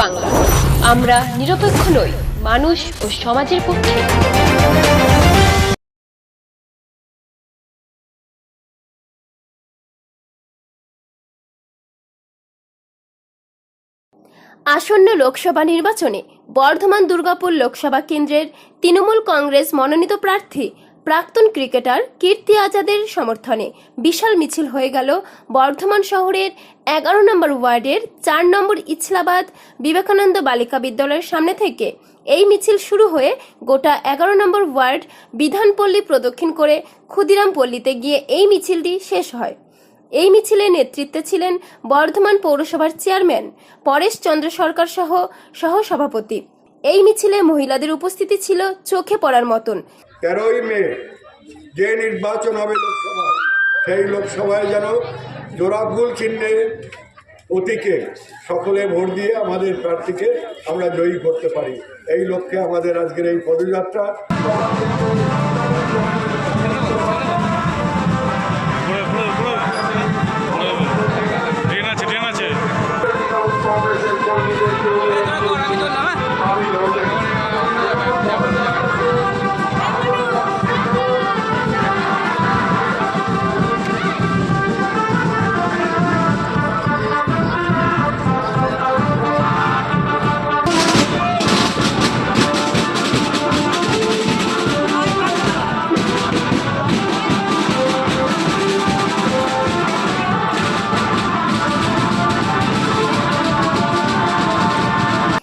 বাংলা। আমরা নিরপেক্ষ নই, মানুষ ও সমাজের পক্ষে। আসন্ন লোকসভা নির্বাচনে বর্ধমান দুর্গাপুর লোকসভা কেন্দ্রের তৃণমূল কংগ্রেস মনোনীত প্রার্থী প্রাক্তন ক্রিকেটার কীর্তি আজাদের সমর্থনে বিশাল মিছিল হয়ে গেল বর্ধমান শহরের এগারো নম্বর ওয়ার্ডের চার নম্বর ইছলাবাদ বিবেকানন্দ বালিকা বিদ্যালয়ের সামনে থেকে। এই মিছিল শুরু হয়ে গোটা এগারো নম্বর ওয়ার্ড বিধানপল্লী প্রদক্ষিণ করে ক্ষুদিরাম পল্লীতে গিয়ে এই মিছিলটি শেষ হয়। এই মিছিলে নেতৃত্বে ছিলেন বর্ধমান পৌরসভার চেয়ারম্যান পরেশ চন্দ্র সরকার সহ সহসভাপতি। এই মিছিলে মহিলাদের উপস্থিতি ছিল চোখে পড়ার মতন। তেরোই মে যে নির্বাচন হবে লোকসভা সেই লোকসভায় যেন জোড়াফুল চিহ্নে অতীকে সকলে ভোট দিয়ে আমাদের প্রার্থীকে আমরা জয়ী করতে পারি। এই লক্ষ্যে আমাদের আজকের এই পদযাত্রা।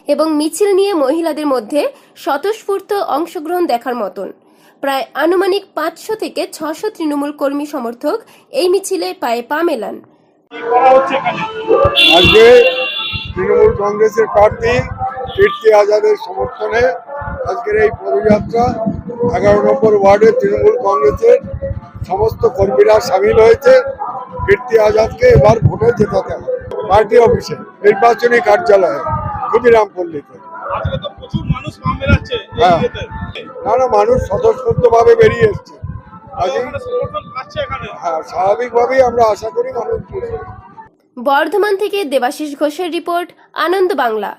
এবং মিছিল নিয়ে মহিলাদের মধ্যে স্বতঃস্ফূর্ত অংশগ্রহণ দেখার মতন। প্রায় আনুমানিক পাঁচশো থেকে ছশো তৃণমূল কর্মী সমর্থক এই মিছিলে পায়ে পা মেলান। আজকে তৃণমূল কংগ্রেসের প্রার্থী কীর্তি আজাদের সমর্থনে আজকের এই পদযাত্রা এগারো নম্বর ওয়ার্ডে তৃণমূল কংগ্রেসের সমস্ত কর্মীরা সামিল হয়েছে। কীর্তি আজাদকে এবার ভোটে জেতাতে হবে। পার্টি অফিসে, নির্বাচনী কার্যালয়ে। ক্ষুদিরাম পল্লীতে আজকে তো প্রচুর মানুষ ফর্ম হ্যাঁ। না না মানুষ স্বতঃস্ফূর্তভাবে বেরিয়ে এসছে। হ্যাঁ স্বাভাবিকভাবেই আমরা আশা করি মানুষ বর্ধমান থেকে দেবাশিস ঘোষের রিপোর্ট আনন্দ বাংলা।